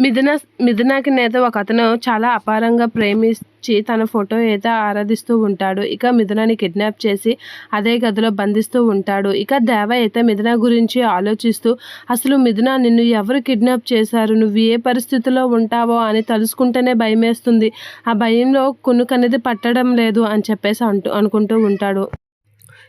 మిథున మిథునకి అయితే ఒక అతను చాలా అపారంగా ప్రేమించి తన ఫోటో అయితే ఆరాధిస్తూ ఉంటాడు. ఇక మిథునాని కిడ్నాప్ చేసి అదే గదిలో బంధిస్తూ ఉంటాడు. ఇక దేవ అయితే మిథున గురించి ఆలోచిస్తూ అసలు మిథున నిన్ను ఎవరు కిడ్నాప్ చేశారు? నువ్వు ఏ పరిస్థితిలో ఉంటావో? అని తలుసుకుంటేనే భయమేస్తుంది. ఆ భయంలో కొనుకనేది పట్టడం లేదు అని చెప్పేసి అంటూ అనుకుంటూ ఉంటాడు.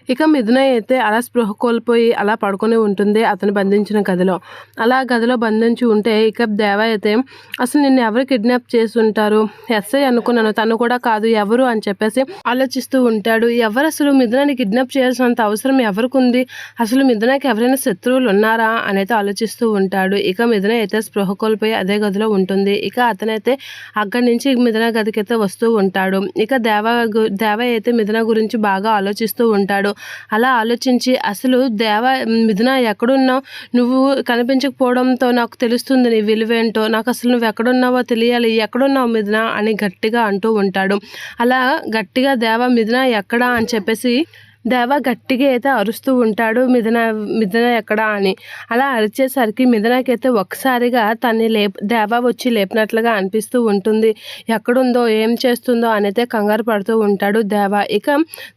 ఇక మిథున అయితే అలా స్పృహ కోల్పోయి అలా పడుకొని ఉంటుంది అతను బంధించిన గదిలో. అలా గదిలో బంధించి ఉంటే ఇక దేవ అయితే అసలు నిన్ను ఎవరు కిడ్నాప్ చేసి ఉంటారు ఎస్ఐ అనుకున్నాను తను కూడా కాదు ఎవరు? అని చెప్పేసి ఆలోచిస్తూ ఉంటాడు. ఎవరు అసలు మిథునని కిడ్నాప్ చేయాల్సినంత అవసరం ఎవరికి ఉంది అసలు మిథునకి ఎవరైనా శత్రువులు ఉన్నారా? అనేది ఆలోచిస్తూ ఉంటాడు. ఇక మిథున అయితే స్పృహ కోల్పోయి అదే గదిలో ఉంటుంది. ఇక అతనైతే అక్కడి నుంచి మిథున గదికైతే వస్తూ ఉంటాడు. ఇక దేవ గు- దేవ అయితే మిథున గురించి బాగా ఆలోచిస్తూ ఉంటాడు. అలా ఆలోచించి అసలు దేవ మిథున ఎక్కడున్నావు? నువ్వు కనిపించకపోవడంతో నాకు తెలుస్తుంది నీ విలువేంటో. నాకు అసలు నువ్వు ఎక్కడున్నావో తెలియాలి. ఎక్కడున్నావు మిథున? అని గట్టిగా అంటూ ఉంటాడు. అలా గట్టిగా దేవ మిథున ఎక్కడా? అని చెప్పేసి దేవ గట్టిగా అయితే అరుస్తూ ఉంటాడు మిథున మిథున ఎక్కడా అని. అలా అరిచేసరికి మిథునకైతే ఒక్కసారిగా తన్ని లేప దేవ వచ్చి లేపినట్లుగా అనిపిస్తూ ఉంటుంది. ఎక్కడుందో ఏం చేస్తుందో అనైతే కంగారు పడుతూ ఉంటాడు దేవ. ఇక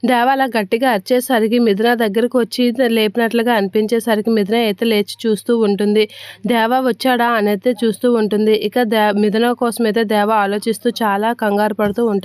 దేవ అలా గట్టిగా అరిచేసరికి మిథున దగ్గరకు వచ్చి లేపినట్లుగా అనిపించేసరికి మిథున అయితే లేచి చూస్తూ ఉంటుంది. దేవ వచ్చాడా అనైతే చూస్తూ ఉంటుంది. ఇక దే మిథున కోసం అయితే దేవ ఆలోచిస్తూ చాలా కంగారు పడుతూ ఉంటాడు.